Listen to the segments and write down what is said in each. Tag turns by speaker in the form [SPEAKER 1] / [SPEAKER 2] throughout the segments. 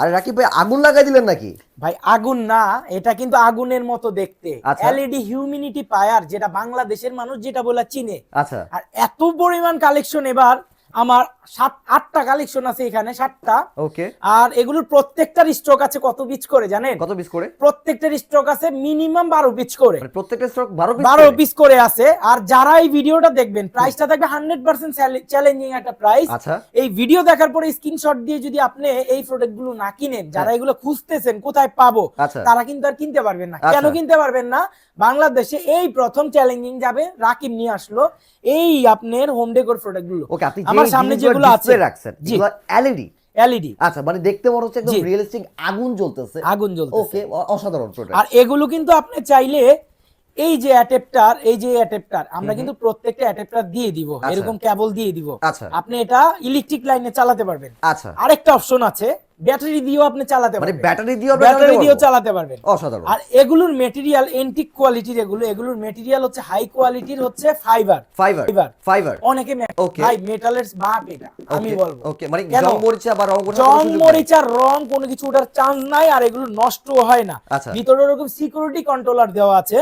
[SPEAKER 1] আরে রাকিব ভাই আগুন লাগাই দিলেন নাকি?
[SPEAKER 2] ভাই আগুন না এটা কিন্তু আগুনের মতো দেখতে। এলইডি হিউমিনিটি পায়ার যেটা বাংলাদেশের মানুষ যেটা বলে চিনে।
[SPEAKER 1] আচ্ছা।
[SPEAKER 2] আর এত পরিমাণ কালেকশন এবার আমার সাত আটটা কালেকশন আছে এখানে সাতটা।
[SPEAKER 1] ওকে
[SPEAKER 2] আর এগুলোর প্রত্যেকটার স্ট্রোক আছে কত পিচ করে জানেন?
[SPEAKER 1] কত পিস করে?
[SPEAKER 2] প্রত্যেকটার স্ট্রোক আছে মিনিমাম বারো পিচ করে।
[SPEAKER 1] মানে প্রত্যেকটা স্টক বারো পিস
[SPEAKER 2] বারো পিস করে আছে। আর যারা এই ভিডিওটা দেখবেন প্রাইসটা থাকবে হান্ড্রেড পার্সেন্ট চ্যালেঞ্জিং একটা প্রাইস
[SPEAKER 1] আচ্ছা।
[SPEAKER 2] এই ভিডিও দেখার পরে স্ক্রিনশট দিয়ে যদি আপনি এই প্রোডাক্টগুলো না কিনেন যারা এগুলো খুঁজতেছেন কোথায় পাবো
[SPEAKER 1] আচ্ছা।
[SPEAKER 2] তারা কিন্তু আর কিনতে পারবেন না।
[SPEAKER 1] আচ্ছা।
[SPEAKER 2] কেন কিনতে পারবেন না? বাংলাদেশে এই প্রথম চ্যালেঞ্জিং যাবে রাকিব নিয়ে আসলো। এই আপনার হোম ডেকোর প্রোডাক্টগুলো
[SPEAKER 1] ওকে আপনি
[SPEAKER 2] আমার সামনে যেগুলো আছে।
[SPEAKER 1] রাখছেন।
[SPEAKER 2] যেগুলো
[SPEAKER 1] এলইডি
[SPEAKER 2] এলইডি
[SPEAKER 1] আচ্ছা মানে দেখতে মনে হচ্ছে একদম রিয়েলিস্টিক আগুন জ্বলতেছে।
[SPEAKER 2] আগুন জ্বলতেছে।
[SPEAKER 1] ওকে অসাধারণ প্রোডাক্ট
[SPEAKER 2] আর এগুলো কিন্তু আপনি চাইলে এই যে অ্যাডাপ্টার এই যে অ্যাডাপ্টার আমরা কিন্তু প্রত্যেকটা অ্যাডাপ্টার দিয়ে দিব
[SPEAKER 1] আচ্ছা।
[SPEAKER 2] এরকম কেবল দিয়ে দিব।
[SPEAKER 1] আচ্ছা।
[SPEAKER 2] আপনি এটা ইলেকট্রিক লাইনে চালাতে পারবেন।
[SPEAKER 1] আচ্ছা।
[SPEAKER 2] আরেকটা অপশন আছে ব্যাটারি দিয়েও আপনি চালাতে পারবেন।
[SPEAKER 1] মানে ব্যাটারি দিয়েও
[SPEAKER 2] ব্যাটারি দিয়েও চালাতে পারবেন।
[SPEAKER 1] অসাধারণ।
[SPEAKER 2] আর এগুলোর মেটেরিয়াল এন্টিক কোয়ালিটির এগুলো এগুলোর মেটেরিয়াল হচ্ছে হাই কোয়ালিটির হচ্ছে ফাইবার
[SPEAKER 1] ফাইবার
[SPEAKER 2] ফাইবার
[SPEAKER 1] ফাইবার
[SPEAKER 2] অনেকে
[SPEAKER 1] Okay.
[SPEAKER 2] ভাই মেটালের বাপ এটা আমি বলব।
[SPEAKER 1] ওকে মানে জং মরিচা বা রং
[SPEAKER 2] জং? মরিচার রং কোনো কিছু ওটার চান্স নাই আর এগুলো নষ্ট হয় না।
[SPEAKER 1] আচ্ছা।
[SPEAKER 2] ভিতরে ওরকম সিকিউরিটি কন্ট্রোলার দেওয়া আছে।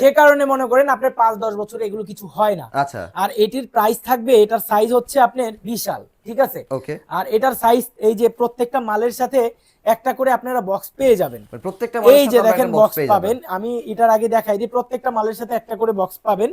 [SPEAKER 2] সে কারণে মনে করেন আপনার পাঁচ দশ বছর এগুলো কিছু হয় না।
[SPEAKER 1] আচ্ছা।
[SPEAKER 2] আর এটির প্রাইস থাকবে এটার সাইজ হচ্ছে আপনার বিশাল। ঠিক আছে?
[SPEAKER 1] ওকে
[SPEAKER 2] আর এটার সাইজ এই যে প্রত্যেকটা মালের সাথে একটা করে আপনারা বক্স পেয়ে যাবেন।
[SPEAKER 1] মানে প্রত্যেকটা
[SPEAKER 2] এই যে দেখেন বক্স পাবেন। আমি এটার আগে দেখাই দিই প্রত্যেকটা মালের সাথে একটা করে বক্স পাবেন।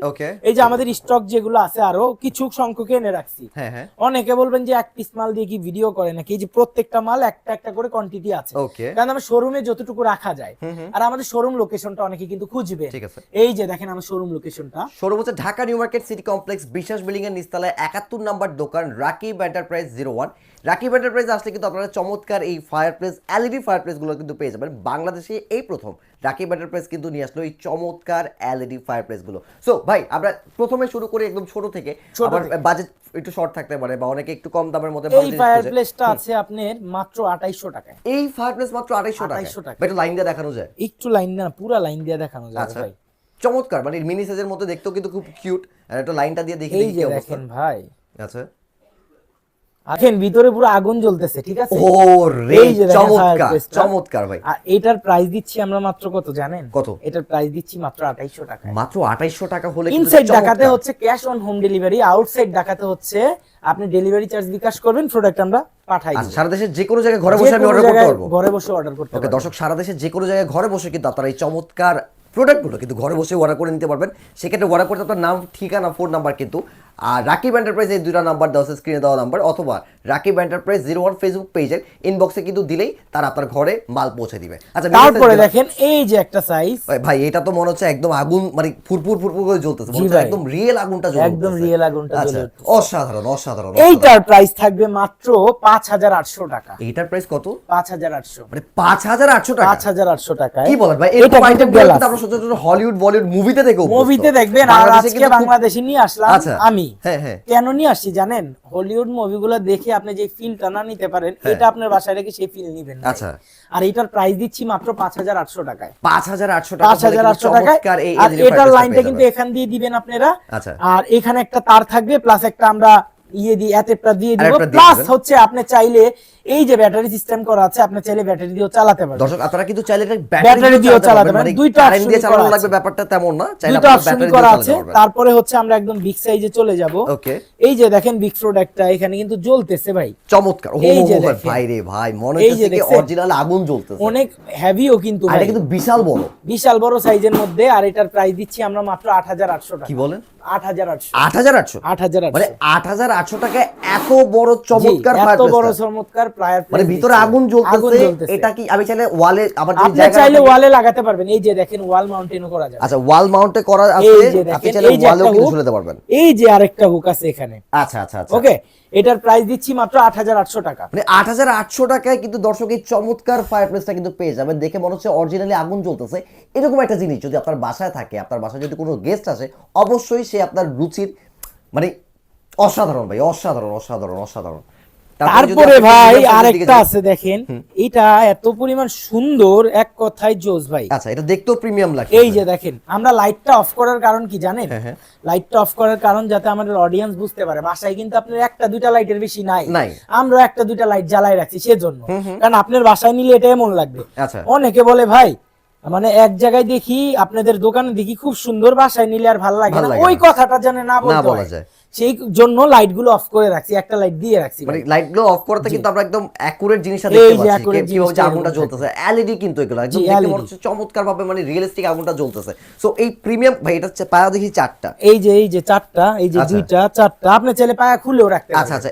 [SPEAKER 2] এই যে আমাদের স্টক যেগুলো আছে আরও কিছু সংখ্যক এনে রাখছি।
[SPEAKER 1] হ্যাঁ হ্যাঁ।
[SPEAKER 2] অনেকে বলবেন যে এক পিস মাল দিয়ে কি ভিডিও করে নাকি? এই যে প্রত্যেকটা মাল একটা একটা করে কোয়ান্টিটি আছে। কারণ আমার শোরুমে যতটুকু রাখা যায় আর আমাদের শোরুম লোকেশনটা অনেকে কিন্তু খুঁজবে।
[SPEAKER 1] ঠিক আছে।
[SPEAKER 2] এই যে দেখেন আমার শোরুম লোকেশনটা
[SPEAKER 1] শোরুম হচ্ছে Dhaka new market city complex Biswas building এর নিচতলায় একাত্তর নাম্বার দোকান Rakib enterprise zero one. Rakib enterprise আসলে কিন্তু আপনারা চমৎকার এই ফায়ার প্লেস এলইডি ফায়ার প্লেসগুলো কিন্তু পেয়ে যাবেন। বাংলাদেশে এই প্রথম। রাকিব এন্টারপ্রাইজ কিন্তু নিয়ে আসলো এই চমৎকার এলইডি ফায়ার প্লেসগুলো। সো ভাই আমরা প্রথমে শুরু করি একদম ছোট থেকে। আবার বাজেট একটু শর্ট থাকতে পারে বা অনেকে একটু কম দামের মধ্যে
[SPEAKER 2] এই ফায়ার প্লেসটা আছে আপনার মাত্র আঠাইশো টাকায়।
[SPEAKER 1] এই ফায়ার প্লেস মাত্র আড়াইশো টাকা
[SPEAKER 2] 2800 টাকা।
[SPEAKER 1] বা একটু লাইন দিয়ে দেখানো যায়।
[SPEAKER 2] একটু লাইন না পুরো লাইন দিয়ে দেখানো যায়
[SPEAKER 1] আচ্ছা।
[SPEAKER 2] ভাই।
[SPEAKER 1] চমৎকার মানে মিনি সাইজের মধ্যে দেখতেও কিন্তু খুব কিউট আর একটু লাইনটা দিয়ে দেখি দেখি অবস্থা।
[SPEAKER 2] ভাই।
[SPEAKER 1] আচ্ছা।
[SPEAKER 2] দেখেন ভিতরে পুরো আগুন জ্বলতেছে ঠিক আছে?
[SPEAKER 1] ও রে চমৎকার চমৎকার ভাই।
[SPEAKER 2] আর এটার প্রাইস দিচ্ছি আমরা মাত্র কত জানেন?
[SPEAKER 1] কত?
[SPEAKER 2] এটার প্রাইস দিচ্ছি মাত্র আঠাইশো টাকা
[SPEAKER 1] মাত্র আঠাইশশো টাকা হলে
[SPEAKER 2] ইনসাইড ঢাকাতে হচ্ছে cash on home delivery outside ঢাকাতে হচ্ছে আপনি ডেলিভারি চার্জ বিকাশ করবেন প্রোডাক্ট আমরা পাঠাই
[SPEAKER 1] আচ্ছা,
[SPEAKER 2] দিব।
[SPEAKER 1] সারা দেশের যে কোনো জায়গায় ঘরে বসে আমি অর্ডার করতে পারব।
[SPEAKER 2] ঘরে বসে অর্ডার করতে
[SPEAKER 1] ওকে
[SPEAKER 2] পারবেন
[SPEAKER 1] দর্শক সারা দেশের যে কোনো জায়গায় ঘরে বসে কিন্তু আপনারা এই চমৎকার প্রোডাক্টগুলো কিন্তু ঘরে বসে অর্ডার করে নিতে পারবেন। সেক্ষেত্রে অর্ডার করতে আপনার নাম ঠিকানা ফোন নাম্বার কিন্তু আর রাকিব এন্টারপ্রাইজ এই দুটা নাম্বার দেওয়া স্ক্রিনে দেওয়া নাম্বার অথবা Rakib enterprise zero one Facebook পেজের ইনবক্সে কিন্তু দিলেই তারা আপনার ঘরে মাল পৌঁছে দিবে। আচ্ছা
[SPEAKER 2] তারপরে দেখেন এই যে একটা সাইজ
[SPEAKER 1] ভাই, এটা তো মনে হচ্ছে একদম আগুন মানে ফুরফুর ফুরফুর করে জ্বলতেছে। একদম রিয়েল আগুনটা জ্বলতেছে
[SPEAKER 2] একদম real আগুনটা
[SPEAKER 1] আচ্ছা অসাধারণ অসাধারণ অসাধারণ।
[SPEAKER 2] এইটার প্রাইস থাকবে মাত্র পাঁচ হাজার আটশো টাকা।
[SPEAKER 1] এইটার প্রাইস কত?
[SPEAKER 2] পাঁচ হাজার আটশো।
[SPEAKER 1] মানে পাঁচ হাজার আটশো টাকা?
[SPEAKER 2] পাঁচ হাজার আটশো টাকায়।
[SPEAKER 1] কি বলেন ভাই?
[SPEAKER 2] এটা
[SPEAKER 1] আইটেম
[SPEAKER 2] গ্লাস।
[SPEAKER 1] আমরা সচরাচর হলিউড বলিউড মুভিতে দেখো
[SPEAKER 2] মুভিতে দেখবেন আর আজকে বাংলাদেশে নিয়ে আসলাম
[SPEAKER 1] আচ্ছা।
[SPEAKER 2] আমি
[SPEAKER 1] হ্যাঁ, হ্যাঁ।
[SPEAKER 2] কেন নিয়ে আসছি জানেন হলিউড মুভিগুলো দেখে আপনি যে ফিলটা না নিতে পারেন এটা আপনার বাসায় রেখে সেই ফিল নিবেন
[SPEAKER 1] হ্যাঁ। আচ্ছা।
[SPEAKER 2] আর এটার প্রাইস দিচ্ছি মাত্র পাঁচ হাজার আটশো টাকায়
[SPEAKER 1] পাঁচ হাজার আটশো টাকা
[SPEAKER 2] পাঁচ হাজার আটশো টাকায় আর এটার লাইনটা কিন্তু এখান দিয়ে দিবেন আপনারা
[SPEAKER 1] আচ্ছা।
[SPEAKER 2] আর এখানে একটা তার থাকবে প্লাস একটা আমরা ইয়ে দিয়ে অ্যাটেপটা দিয়ে দিব। প্লাস হচ্ছে আপনি চাইলে এই যে ব্যাটারি সিস্টেম করা আছে আপনি চাইলে ব্যাটারি দিয়েও চালাতে পারবেন।
[SPEAKER 1] দর্শক আপনারা কিন্তু চাইলে
[SPEAKER 2] ব্যাটারি দিয়েও চালাতে পারেন।
[SPEAKER 1] মানে
[SPEAKER 2] দুইটা
[SPEAKER 1] কারেন্ট দিয়ে চালানো লাগবে ব্যাপারটা তেমন না। চাইলে
[SPEAKER 2] করা আছে। তারপরে হচ্ছে আমরা একদম বিগ সাইজে চলে যাব।
[SPEAKER 1] ওকে
[SPEAKER 2] এই যে দেখেন বিগ প্রোডাক্টটা এখানে কিন্তু জ্বলতেছে ভাই।
[SPEAKER 1] চমৎকার। ও
[SPEAKER 2] যে
[SPEAKER 1] ভাই, রে ভাই মনে
[SPEAKER 2] যে
[SPEAKER 1] হচ্ছে কি অরিজিনাল আগুন জ্বলতেছে।
[SPEAKER 2] অনেক হেভিও কিন্তু ভাই।
[SPEAKER 1] এটা কিন্তু বিশাল বড়।
[SPEAKER 2] বিশাল বড় সাইজের মধ্যে আর এটার প্রাইস দিচ্ছি আমরা মাত্র আট হাজার আটশো টাকা।
[SPEAKER 1] কি বলেন?
[SPEAKER 2] আট হাজার আটশো।
[SPEAKER 1] আট হাজার আটশো?
[SPEAKER 2] আট হাজার
[SPEAKER 1] মানে আট হাজার আটশো টাকা এত বড় চমৎকার
[SPEAKER 2] এত বড় চমৎকার প্রায়
[SPEAKER 1] মানে ভিতরে আগুন জ্বলতেছে এটা কি আমি চাইলে ওয়ালে আবার
[SPEAKER 2] আপনি চাইলে ওয়ালে লাগাতে পারবেন। এই যে দেখেন ওয়াল মাউন্টেনও করা যাবে।
[SPEAKER 1] আচ্ছা ওয়াল মাউন্টে করা আছে আপনি চাইলে ওয়ালেও কিন্তু ঝুলাতে পারবেন।
[SPEAKER 2] এই যে আরেকটা হুক আছে এখানে।
[SPEAKER 1] আচ্ছা আচ্ছা আচ্ছা।
[SPEAKER 2] ওকে এটার প্রাইস দিচ্ছি মাত্র আট হাজার আটশো টাকা।
[SPEAKER 1] মানে আট হাজার আটশো টাকায় কিন্তু দর্শক এই চমৎকার ফায়ারপ্লেসটা কিন্তু পেয়ে যাবেন। দেখে মনে হচ্ছে অরিজিনালি আগুন জ্বলতেছে। এরকম একটা জিনিস যদি আপনার বাসায় থাকে আপনার বাসায় যদি কোনো গেস্ট আসে অবশ্যই সে আপনার রুচির মানে অসাধারণ ভাই অসাধারণ অসাধারণ অসাধারণ।
[SPEAKER 2] তারপরে ভাই আরেকটা আছে দেখেন এটা এত পরিমাণ সুন্দর এক কথায় জোস ভাই।
[SPEAKER 1] আচ্ছা এটা দেখতেও প্রিমিয়াম লাগে
[SPEAKER 2] এই যে দেখেন আমরা লাইটটা অফ করার কারণ কি জানেন?
[SPEAKER 1] হ্যাঁ, হ্যাঁ।
[SPEAKER 2] লাইটটা অফ করার কারণ যাতে আমাদের অডিয়েন্স বুঝতে পারে বাসায় কিন্তু আপনার একটা দুইটা লাইটের বেশি নাই।
[SPEAKER 1] নাই।
[SPEAKER 2] আমরা একটা দুইটা লাইট জ্বালাই রাখছি সেজন্য। কারণ আপনার বাসায় নিলে এটা এমন লাগবে।
[SPEAKER 1] আচ্ছা।
[SPEAKER 2] অনেকে বলে ভাই মানে এক জায়গায় দেখি আপনাদের দোকানে দেখি খুব সুন্দর বাসায় নিলে আর ভালো লাগে না। ওই কথাটা যেন না
[SPEAKER 1] বলা যায়।
[SPEAKER 2] সেই জন্য লাইটগুলো অফ করে রাখছি একটা লাইট দিয়ে রাখছি
[SPEAKER 1] মানে
[SPEAKER 2] ভাই।
[SPEAKER 1] লাইটগুলো অফ করতে কিন্তু আমরা একদম অ্যাকুরেট জিনিসটা দেখতে পাচ্ছি। কে- কীভাবে আগুনটা জ্বলতেছে এলইডি কিন্তু এগুলো একদম দেখতে মনে হচ্ছে চমৎকার ভাবে মানে রিয়েলিস্টিক আগুনটা জ্বলতেছে। সো এই প্রিমিয়াম ভাই এটা হচ্ছে পায়া দেখি চারটা।
[SPEAKER 2] এই যে এই যে চারটা এই যে
[SPEAKER 1] আচ্ছা।
[SPEAKER 2] দুইটা চারটা আপনি চাইলে পায়া খুলেও রাখতে
[SPEAKER 1] আচ্ছা আচ্ছা।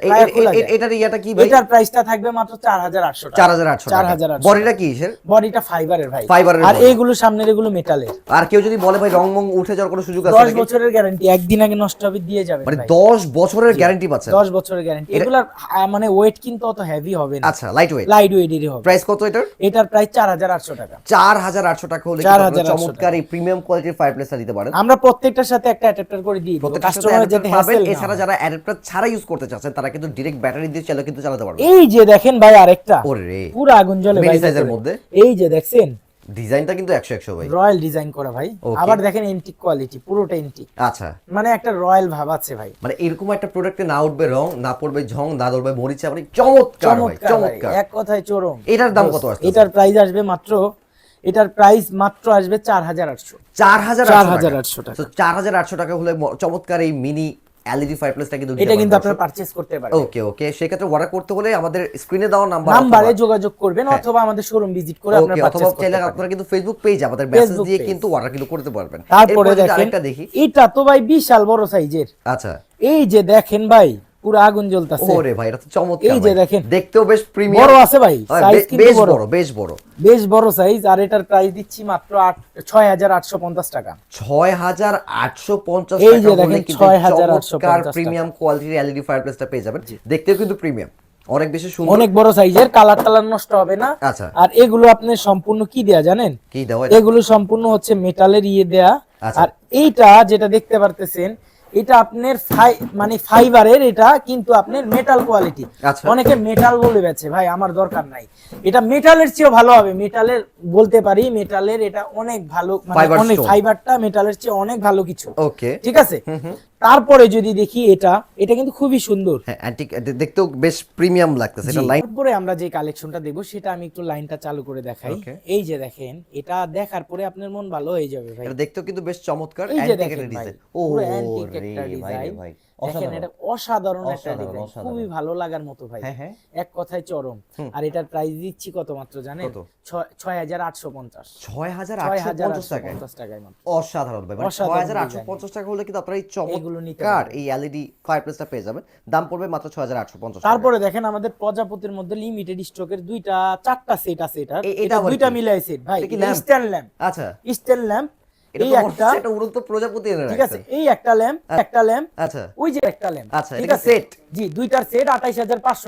[SPEAKER 1] এটার ইয়াটা কি ভাই?
[SPEAKER 2] এটার প্রাইসটা থাকবে মাত্র চার হাজার আটশো
[SPEAKER 1] চার হাজার আটশো
[SPEAKER 2] চার হাজার আটশো
[SPEAKER 1] বডিটা কি কিসের
[SPEAKER 2] বডিটা ফাইবারের ভাই।
[SPEAKER 1] ফাইবারের
[SPEAKER 2] আর এইগুলো সামনের এগুলো মেটালের
[SPEAKER 1] আর কেউ যদি বলে ভাই রং মং উঠে যাওয়ার কোনো সুযোগ আছে
[SPEAKER 2] দশ
[SPEAKER 1] নাকি?
[SPEAKER 2] বছরের গ্যারান্টি একদিন আগে নষ্ট হবে দিয়ে যাবে
[SPEAKER 1] মানে দশ বছরের গ্যারান্টি পাচ্ছেন।
[SPEAKER 2] দশ বছরের গ্যারান্টি এগুলা মানে ওয়েট কিন্তু অত হেভি হবে না।
[SPEAKER 1] আচ্ছা লাইট ওয়েট
[SPEAKER 2] লাইট ওয়েটেরই হবে।
[SPEAKER 1] প্রাইস কত এটার?
[SPEAKER 2] এটার প্রাইস চার হাজার আটশো টাকা।
[SPEAKER 1] চার হাজার আটশো টাকা হলে
[SPEAKER 2] 4,800
[SPEAKER 1] চমৎকার এই প্রিমিয়াম কোয়ালিটির ফায়ার প্লেসটা দিতে পারেন।
[SPEAKER 2] আমরা প্রত্যেকটার সাথে একটা অ্যাডাপ্টার করে দিই কাস্টমার যাতে হ্যাসেল
[SPEAKER 1] এছাড়া যারা অ্যাডাপ্টার ছাড়া ইউজ করতে চাচ্ছেন তারা কিন্তু ডিরেক্ট ব্যাটারি দিয়ে চাইলে কিন্তু চালাতে পারবে
[SPEAKER 2] এই যে দেখেন ভাই আরেকটা।
[SPEAKER 1] ওরে।
[SPEAKER 2] পুরো আগুন জ্বলে ভাই ভেতরে।
[SPEAKER 1] মধ্যে?
[SPEAKER 2] এই যে দেখছেন?
[SPEAKER 1] ডিজাইনটা কিন্তু একশো একশো ভাই।
[SPEAKER 2] রয়্যাল ডিজাইন করা ভাই। আবার দেখেন এন্টিক কোয়ালিটি পুরোটা এন্টিক
[SPEAKER 1] আচ্ছা।
[SPEAKER 2] মানে একটা রয়্যাল ভাব আছে ভাই।
[SPEAKER 1] মানে এরকম একটা প্রোডাক্টে না উঠবে রং না পড়বে ঝং না ধরবে মরিচা মানে চমৎকার ভাই
[SPEAKER 2] চমৎকার এক কথায় চরম।
[SPEAKER 1] এটার দাম কত আসতেছে?
[SPEAKER 2] এটার প্রাইস আসবে মাত্র এটার প্রাইস মাত্র আসবে চার হাজার আটশো।
[SPEAKER 1] চার হাজার
[SPEAKER 2] 4,800 টাকা।
[SPEAKER 1] তো চার হাজার আটশো টাকা হলে চমৎকার এই মিনি এলইডি ফায়ার প্লেসটা কিন্তু
[SPEAKER 2] এটা কিন্তু আপনারা পারচেজ করতে পারবেন।
[SPEAKER 1] ওকে ওকে সেক্ষেত্রে অর্ডার করতে হলে আমাদের স্ক্রিনে দেওয়া নাম্বার
[SPEAKER 2] নাম্বারে যোগাযোগ করবেন অথবা আমাদের শোরুম ভিজিট করে আপনারা পারচেজ করতে
[SPEAKER 1] চাইলে আপনারা কিন্তু ফেসবুক পেজ আমাদের মেসেজ দিয়ে কিন্তু অর্ডার কিন্তু করতে পারবেন।
[SPEAKER 2] তারপরে দেখেন এটা তো ভাই বিশাল বড় সাইজের
[SPEAKER 1] আচ্ছা।
[SPEAKER 2] এই যে দেখেন ভাই পুরো আগুন জ্বলতাছে।
[SPEAKER 1] ওরে ভাই এটা তো চমৎকার
[SPEAKER 2] এই যে দেখেন।
[SPEAKER 1] দেখতেও বেশ প্রিমিয়াম
[SPEAKER 2] বড় আছে ভাই সাইজ কিন্তু
[SPEAKER 1] বেশ
[SPEAKER 2] বড়।
[SPEAKER 1] বড় বেশ বড়।
[SPEAKER 2] বেশ বড় সাইজ আর এটার প্রাইস দিচ্ছি মাত্র আট ছয় হাজার আটশো টাকা।
[SPEAKER 1] ছয় হাজার আটশো পঞ্চাশ
[SPEAKER 2] এই যে দেখেন, 6,850 টাকা।
[SPEAKER 1] প্রিমিয়াম কোয়ালিটির এলইডি ফায়ার প্লেসটা পেয়ে যাবেন। দেখতেও কিন্তু প্রিমিয়াম অনেক বেশি সুন্দর।
[SPEAKER 2] অনেক বড় সাইজের কালার টালার নষ্ট হবে না।
[SPEAKER 1] আচ্ছা।
[SPEAKER 2] আর এগুলো আপনি সম্পূর্ণ কি দেয়া জানেন?
[SPEAKER 1] কি দেওয়া
[SPEAKER 2] এগুলো সম্পূর্ণ হচ্ছে মেটালের ইয়ে দেয়া।
[SPEAKER 1] আচ্ছা।
[SPEAKER 2] আর এইটা যেটা দেখতে পারতেছেন এটা আপনার মানে ফাইবারের এটা কিন্তু আপনার মেটাল কোয়ালিটি
[SPEAKER 1] আচ্ছা।
[SPEAKER 2] অনেকে মেটাল বলে বেছে ভাই আমার দরকার নাই। এটা মেটালের চেয়েও ভালো হবে মেটালের বলতে পারি মেটালের এটা অনেক ভালো মানে অনেক ফাইবারটা মেটালের চেয়ে অনেক ভালো কিছু।
[SPEAKER 1] ওকে
[SPEAKER 2] ঠিক আছে? তারপরে যদি দেখি এটা এটা কিন্তু খুবই সুন্দর।
[SPEAKER 1] হ্যাঁ ঠিক দেখতেও বেশ প্রিমিয়াম লাগতেছে এটা লাইন
[SPEAKER 2] তারপরে আমরা যে কালেকশনটা দেখব সেটা আমি একটু লাইনটা চালু করে দেখাই। এই যে দেখেন এটা দেখার পরে আপনার মন ভালো হয়ে যাবে ভাই।
[SPEAKER 1] এটা দেখতেও কিন্তু বেশ চমৎকার একটা ডিজাইন ও
[SPEAKER 2] একটা ডিজাইন। দেখেন
[SPEAKER 1] অসাধারণ।
[SPEAKER 2] এটা অসাধারণ একটা ডিজাইন খুবই ভালো লাগার মতো ভাই।
[SPEAKER 1] হ্যাঁ, হ্যাঁ।
[SPEAKER 2] এক কথায় চরম। আর এটার প্রাইস দিচ্ছি কত মাত্র জানেন? ছয়- হাজার আটশো পঞ্চাশ।
[SPEAKER 1] ছয় হাজার পঞ্চাশ টাকায়? অসাধারণ ভাই মানে ছয় হাজার আটশো পঞ্চাশ টাকা হলে কিন্তু আপনারা এই
[SPEAKER 2] নিতে
[SPEAKER 1] চমৎকার এই এলইডি ফায়ার প্লেসটা পেয়ে যাবেন। দাম পড়বে মাত্র ছয় হাজার আটশো পঞ্চাশ
[SPEAKER 2] তারপরে দেখেন আমাদের প্রজাপতির মধ্যে লিমিটেড স্টকের দুইটা চারটা সেট আছে এটা
[SPEAKER 1] এটা
[SPEAKER 2] দুইটা? মিলাই সেট ভাই? স্ট্যান্ড ল্যাম্প
[SPEAKER 1] আচ্ছা।
[SPEAKER 2] স্ট্যান্ড ল্যাম্প এই একটা
[SPEAKER 1] হচ্ছে উড়ন্ত প্রজাপতি এনে
[SPEAKER 2] ঠিক আছে এই একটা ল্যাম্প একটা ল্যাম্প
[SPEAKER 1] আচ্ছা।
[SPEAKER 2] ওই যে একটা ল্যাম্প
[SPEAKER 1] আচ্ছা, এটা
[SPEAKER 2] জি দুইটার সেট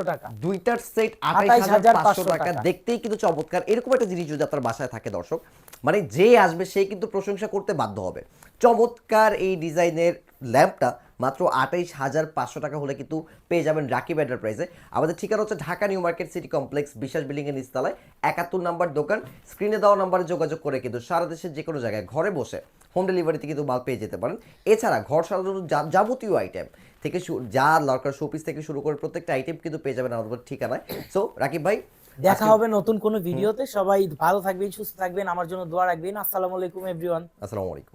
[SPEAKER 2] টাকা।
[SPEAKER 1] দুইটার সেট আঠাইশ হাজার পাঁচশো
[SPEAKER 2] 28,500
[SPEAKER 1] টাকা।
[SPEAKER 2] টাকা।
[SPEAKER 1] দেখতেই কিন্তু চমৎকার। এরকম একটা জিনিস যদি আপনার বাসায় থাকে দর্শক মানে যে আসবে সে কিন্তু প্রশংসা করতে বাধ্য হবে। চমৎকার এই ডিজাইনের ল্যাম্পটা মাত্র আঠাইশ হাজার পাঁচশো টাকা হলে কিন্তু পেয়ে যাবেন রাকিব এন্টারপ্রাইজে। আমাদের ঠিকানা হচ্ছে Dhaka new market city complex বিশাল বিল্ডিং এর নিচতলায়। একাত্তর নাম্বার দোকান স্ক্রিনে দেওয়া নাম্বারে যোগাযোগ করে কিন্তু সারা দেশের যে কোনো জায়গায় ঘরে বসে হোম ডেলিভারিতে কিন্তু মাল পেয়ে যেতে পারেন। এছাড়া ঘর সাজানোর যাবতীয় আইটেম থেকে যা দরকার শোপিস থেকে শুরু করে প্রত্যেকটা আইটেম কিন্তু পেয়ে যাবেন আমাদের ঠিকানায়। সো রাকিব ভাই
[SPEAKER 2] দেখা হবে নতুন কোনো ভিডিওতে। সবাই ভালো থাকবেন সুস্থ থাকবেন আমার জন্য দোয়া রাখবেন। আসসালামু আলাইকুম এভরিওয়ান
[SPEAKER 1] আসসালামু আলাইকুম।